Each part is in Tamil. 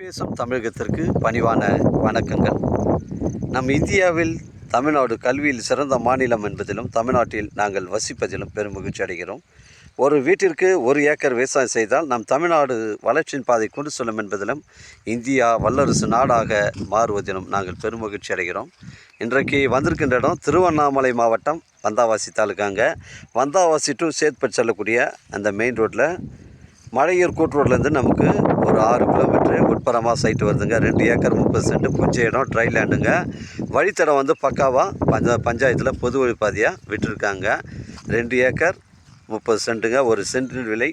பேசும் தமிழகத்திற்கு பணிவான வணக்கங்கள். நம் இந்தியாவில் தமிழ்நாடு கல்வியில் சிறந்த மாநிலம் என்பதிலும் தமிழ்நாட்டில் நாங்கள் வசிப்பதிலும் பெருமகிழ்ச்சி அடைகிறோம். ஒரு வீட்டிற்கு ஒரு ஏக்கர் விவசாயம் செய்தால் நம் தமிழ்நாடு வளர்ச்சியின் பாதை கொண்டு செல்லும் என்பதிலும் இந்தியா வல்லரசு நாடாக மாறுவதிலும் நாங்கள் பெருமகிழ்ச்சி அடைகிறோம். இன்றைக்கு வந்திருக்கின்ற இடம் திருவண்ணாமலை மாவட்டம் வந்தாவாசி தாலுக்காங்க வந்தாவாசி டு சேத்பட் செல்லக்கூடிய அந்த மெயின் ரோட்டில் மழையூர் கூட்டுரோட்லேருந்து நமக்கு ஒரு ஆறு கிலோமீட்ரு உட்புறமாக சைட்டு வருதுங்க. ரெண்டு ஏக்கர் முப்பது சென்ட் புஞ்ச இடம் ட்ரை லேண்டுங்க வழித்தடம் வந்து பக்காவாக பஞ்ச பஞ்சாயத்தில் பொது வழிப்பாதையாக விட்டுருக்காங்க. ரெண்டு ஏக்கர் முப்பது சென்ட்டுங்க. ஒரு சென்டின் விலை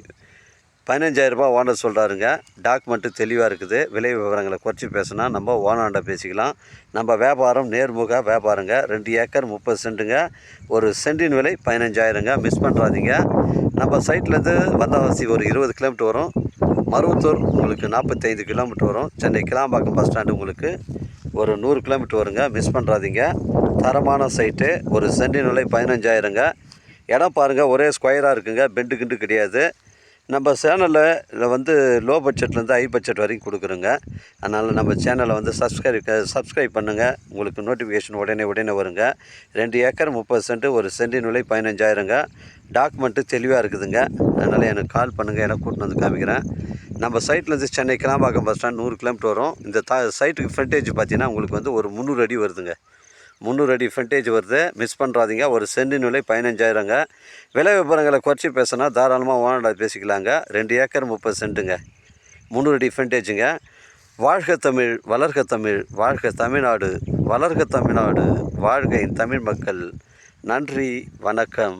பதினஞ்சாயிரரூபா ஓனர் சொல்கிறாருங்க டாக்குமெண்ட்டு தெளிவாக இருக்குது. விலை விவரங்களை குறைச்சி பேசினா நம்ம ஓனாண்ட பேசிக்கலாம். நம்ம வியாபாரம் நேர்முக வியாபாரங்க. ரெண்டு ஏக்கர் முப்பது சென்ட்டுங்க. ஒரு சென்டின் விலை பதினஞ்சாயிரங்க. மிஸ் பண்ணுறாதீங்க நம்ம சைட்லேருந்து வந்தவாசி ஒரு இருபது கிலோமீட்டர் வரும். மருவத்தூர் உங்களுக்கு நாற்பத்தைந்து கிலோமீட்டர் வரும். சென்னை கிளாம்பாக்கம் பஸ் ஸ்டாண்டு உங்களுக்கு ஒரு நூறு கிலோமீட்டர் வருங்க. மிஸ் பண்ணுறாதீங்க தரமான சைட்டு ஒரு சென்டின் விலை பதினஞ்சாயிரங்க. இடம் பாருங்கள் ஒரே ஸ்கொயராக இருக்குங்க. பெண்டு கிண்டு கிடையாது. நம்ம சேனலில் வந்து லோ பட்ஜெட்லேருந்து ஹை பட்ஜெட் வரைக்கும் கொடுக்குறோங்க. அதனால் நம்ம சேனலை வந்து சப்ஸ்கிரைப் சப்ஸ்கிரைப் பண்ணுங்கள் உங்களுக்கு நோட்டிஃபிகேஷன் உடனே உடனே வருங்க. ரெண்டு ஏக்கர் முப்பது சென்ட் ஒரு சென்டின் விலை பதினஞ்சாயிரங்க. டாக்குமெண்ட்டு தெளிவாக இருக்குதுங்க. அதனால் எனக்கு கால் பண்ணுங்கள் எனக்கு கூட்டின்னு வந்து காமிக்கிறேன். நம்ம சைட்லேருந்து சென்னை கிளாம்பாக்கம் பஸ் ஸ்டாண்ட் நூறு கிலோமீட்டர் வரும். இந்த தா சைட்டுக்கு ஃப்ரண்டேஜ் பார்த்தீங்கன்னா உங்களுக்கு வந்து ஒரு முந்நூறு அடி வருதுங்க. முந்நூறு அடி ஃப்ரண்டேஜ் வருது. மிஸ் பண்ணுறாதீங்க ஒரு சென்டின் விலை பதினஞ்சாயிரங்க. விலை விவரங்களை குறைச்சி பேசினா தாராளமாக ஓனர்டா பேசிக்கலாங்க. ரெண்டு ஏக்கர் முப்பது சென்ட்டுங்க முந்நூறு அடி ஃப்ரண்டேஜுங்க வாழ்க தமிழ் வளர்க தமிழ் வாழ்க தமிழ்நாடு வளர்க தமிழ்நாடு வாழ்க தமிழ் மக்கள். நன்றி வணக்கம்.